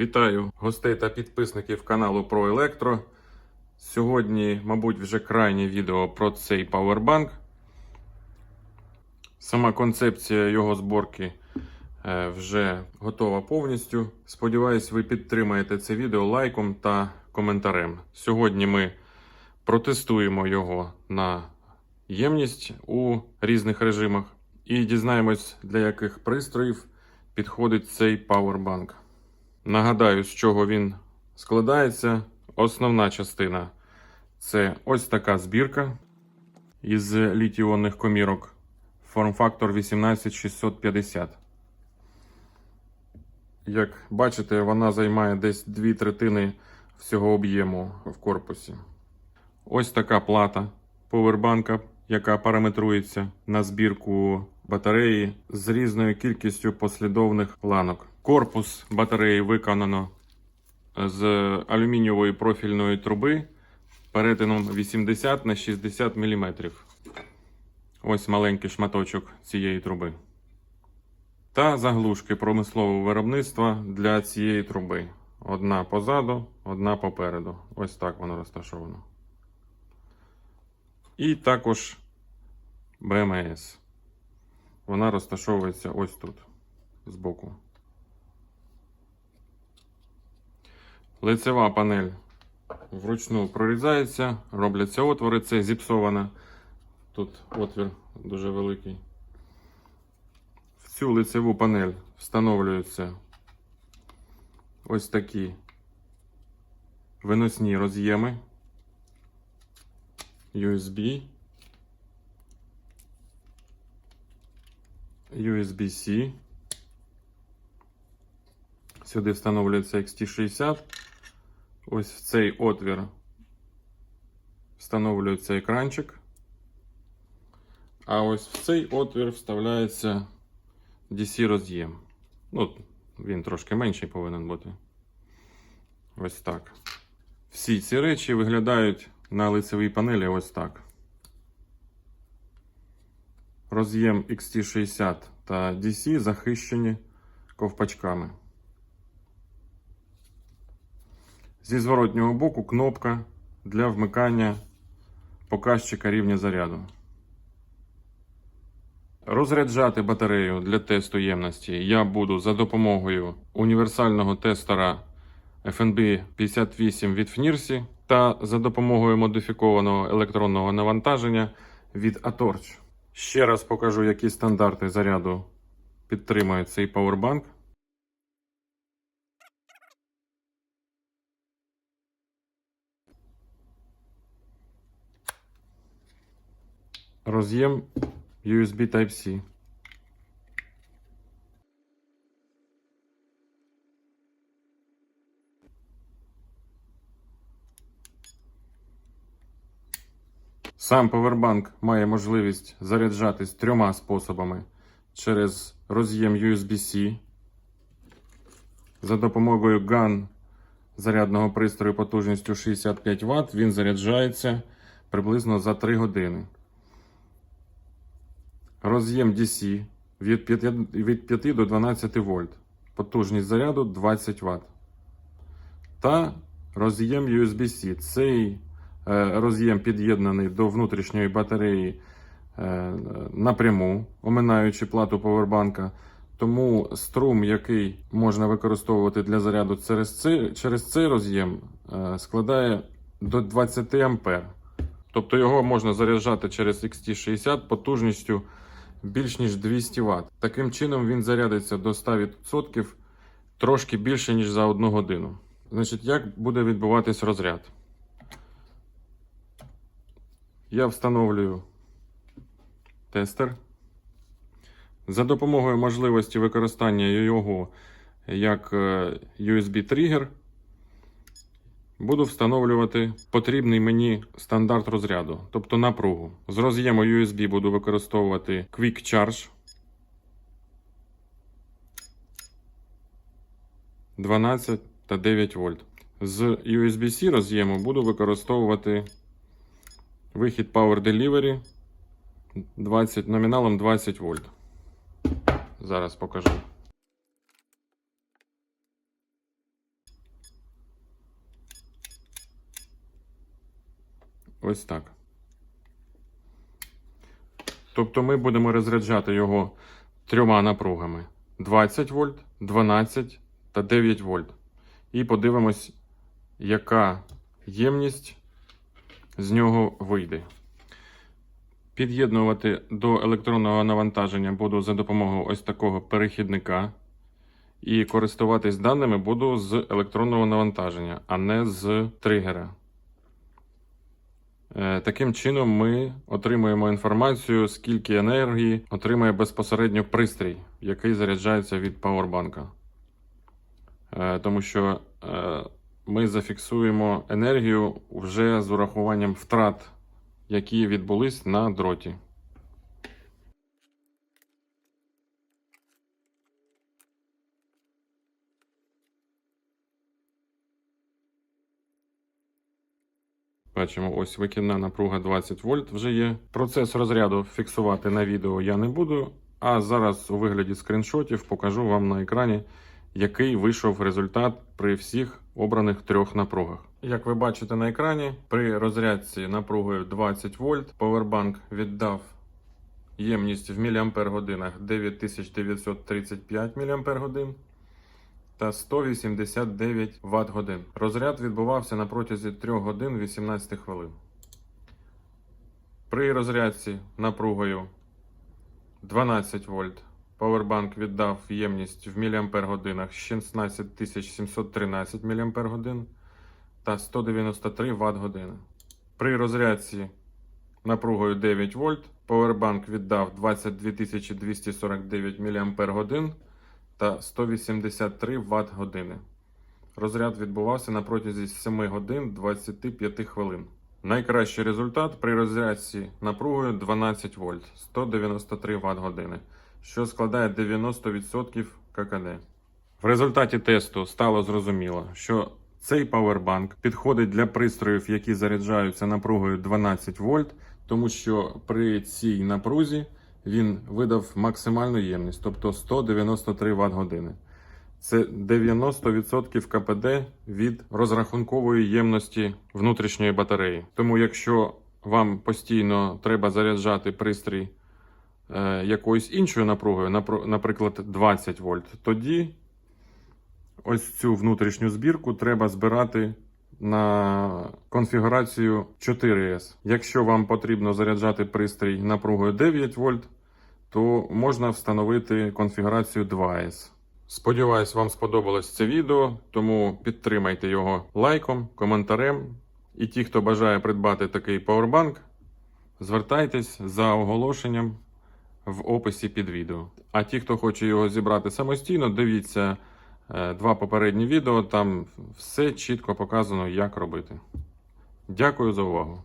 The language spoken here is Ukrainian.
Вітаю гостей та підписників каналу про Електро. Сьогодні, мабуть, вже крайнє відео про цей павербанк. Сама концепція його зборки е, вже готова повністю. Сподіваюсь, ви підтримаєте це відео лайком та коментарем. Сьогодні ми протестуємо його на ємність у різних режимах і дізнаємось, для яких пристроїв підходить цей павербанк. Нагадаю, з чого він складається. Основна частина це ось така збірка із літіонних комірок. Форм-фактор 18650. Як бачите, вона займає десь дві третини всього об'єму в корпусі. Ось така плата повербанка, яка параметрується на збірку батареї з різною кількістю послідовних ланок. Корпус батареї виконано з алюмінієвої профільної труби перетином 80 на 60 мм. Ось маленький шматочок цієї труби. Та заглушки промислового виробництва для цієї труби. Одна позаду, одна попереду. Ось так воно розташовано. І також БМС. Вона розташовується ось тут, збоку. Лицева панель вручну прорізається, робляться отвори, це зіпсована. Тут отвір дуже великий. В цю лицеву панель встановлюються ось такі виносні роз'єми USB, USB-C. Сюди встановлюється XT60. Ось в цей отвір встановлюється екранчик. А ось в цей отвір вставляється DC роз'єм. Ну, він трошки менший повинен бути. Ось так. Всі ці речі виглядають на лицевій панелі ось так. Роз'єм XT60 та DC захищені ковпачками. Зі зворотнього боку кнопка для вмикання показчика рівня заряду. Розряджати батарею для тесту ємності я буду за допомогою універсального тестера FNB 58 від FNIRSI та за допомогою модифікованого електронного навантаження від Atorch. Ще раз покажу, які стандарти заряду підтримує цей павербанк. Роз'єм USB Type-C. Сам повербанк має можливість заряджатись трьома способами через роз'єм USB-C за допомогою GAN зарядного пристрою потужністю 65 Вт. Він заряджається приблизно за 3 години. Роз'єм DC від 5, від 5 до 12 вольт. Потужність заряду 20 Вт. Та роз'єм USB-C. Цей е, роз'єм під'єднаний до внутрішньої батареї е, напряму, оминаючи плату повербанка. Тому струм, який можна використовувати для заряду через цей, через цей роз'єм, е, складає до 20 А. Тобто його можна заряджати через XT60 потужністю більш ніж 200 Вт. Таким чином він зарядиться до 100% трошки більше, ніж за 1 годину. Значить, як буде відбуватись розряд? Я встановлюю тестер. За допомогою можливості використання його як USB-тригер, буду встановлювати потрібний мені стандарт розряду, тобто напругу. З роз'єму USB буду використовувати Quick Charge 12 та 9 вольт. З USB-C роз'єму буду використовувати вихід Power Delivery 20, номіналом 20 вольт. Зараз покажу. Ось так. Тобто ми будемо розряджати його трьома напругами: 20 вольт, 12 та 9 вольт. І подивимось, яка ємність з нього вийде. Під'єднувати до електронного навантаження буду за допомогою ось такого перехідника. І користуватись даними буду з електронного навантаження, а не з тригера. Е, Таким чином, ми отримуємо інформацію, скільки енергії отримує безпосередньо пристрій, який заряджається від павербанка. Е, Тому що е, ми зафіксуємо енергію вже з урахуванням втрат, які відбулись на дроті. Бачимо, ось викидна напруга 20 вольт вже є. Процес розряду фіксувати на відео я не буду. А зараз у вигляді скріншотів покажу вам на екрані, який вийшов результат при всіх обраних трьох напругах. Як ви бачите на екрані, при розрядці напругою 20 вольт Powerbank віддав ємність в годинах 9935 мАч та 189 Вт годин. Розряд відбувався на протязі 3 годин 18 хвилин. При розрядці напругою 12 вольт Powerbank віддав ємність в міліампер годинах 16713 мАч та 193 Вт години. При розрядці напругою 9 вольт Powerbank віддав 22249 мАч та 183 Вт години. Розряд відбувався на протязі 7 годин 25 хвилин. Найкращий результат при розрядці напругою 12 вольт 193 Вт години, що складає 90% ККД. В результаті тесту стало зрозуміло, що цей павербанк підходить для пристроїв, які заряджаються напругою 12 вольт, тому що при цій напрузі він видав максимальну ємність, тобто 193 Вт години. Це 90% КПД від розрахункової ємності внутрішньої батареї. Тому, якщо вам постійно треба заряджати пристрій е, якоюсь іншою напругою, наприклад, 20 вольт, тоді ось цю внутрішню збірку треба збирати на конфігурацію 4S. Якщо вам потрібно заряджати пристрій напругою 9 вольт, то можна встановити конфігурацію 2S. Сподіваюсь, вам сподобалось це відео, тому підтримайте його лайком, коментарем. І ті, хто бажає придбати такий павербанк, звертайтесь за оголошенням в описі під відео. А ті, хто хоче його зібрати самостійно, дивіться два попередні відео, там все чітко показано, як робити. Дякую за увагу!